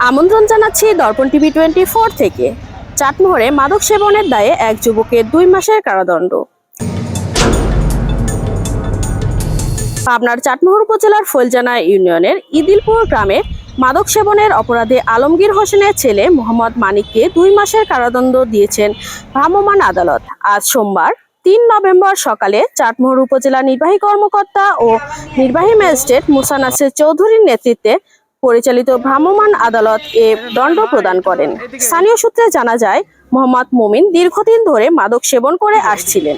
আমন্ত্রণ জানাচ্ছি দর্পণ TV twenty four থেকে। চাটমোহরে মাদক সেবনের দায়ে এক যুবকের দুই মাসের কারাদণ্ড। পাবনার চাটমোহর উপজেলার ফৈলজানা ইউনিয়নের ইদিলপুর গ্রামে মাদক সেবনের অপরাধে আলমগীর হোসেনের ছেলে মোহাম্মদ মানিককে দুই মাসের কারাদণ্ড দিয়েছেন ভ্রাম্যমাণ আদালত। আজ সোমবার, তিন নভেম্বর সকালে চাটমোহর উপজেলা নির্বাহী কর্মকর্তা ও নির্বাহী ম্যাজিস্ট্রেট মুসা নাসির চৌধুরীর নেতৃত্বে পরিচালিত ভ্রাম্যমাণ আদালত এ দণ্ড প্রদান করেন। স্থানীয় সূত্রে জানা যায়, মোহাম্মদ মুমিন দীর্ঘদিন ধরে মাদক সেবন করে আসছিলেন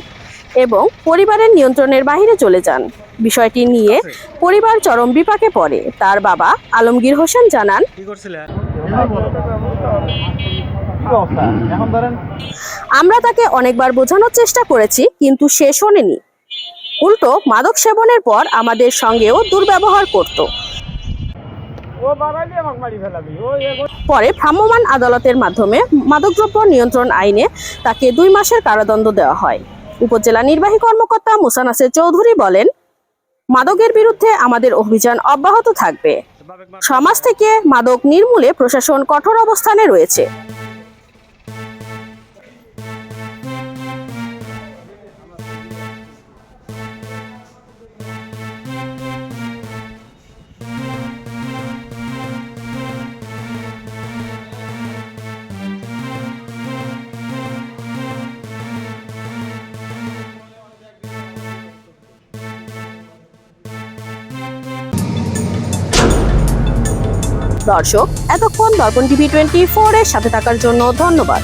এবং পরিবারের নিয়ন্ত্রণের বাইরে চলে যান। বিষয়টি নিয়ে পরিবার চরম বিপাকে পড়ে। তার বাবা আলমগীর হোসেন জানান, আমরা তাকে অনেকবার বোঝানোর চেষ্টা করেছি, কিন্তু সে শোনেনি। উল্টো, মাদক সেবনের পর আমাদের সঙ্গেও দুর্ব্যবহার করত। পরে ভ্রাম্যমাণ আদালতের মাধ্যমে মাদকদ্রব্য নিয়ন্ত্রণ আইনে তাকে দুই মাসের কারাদণ্ড দেওয়া হয়। উপজেলা নির্বাহী কর্মকর্তা মুসানাসের চৌধুরী বলেন, মাদকের বিরুদ্ধে আমাদের অভিযান অব্যাহত থাকবে। সমাজ থেকে মাদক নির্মূলে প্রশাসন কঠোর অবস্থানে রয়েছে। দর্শক এতক্ষণ দর্পণ টিভি টোয়েন্টি ফোর এর সাথে থাকার জন্য ধন্যবাদ।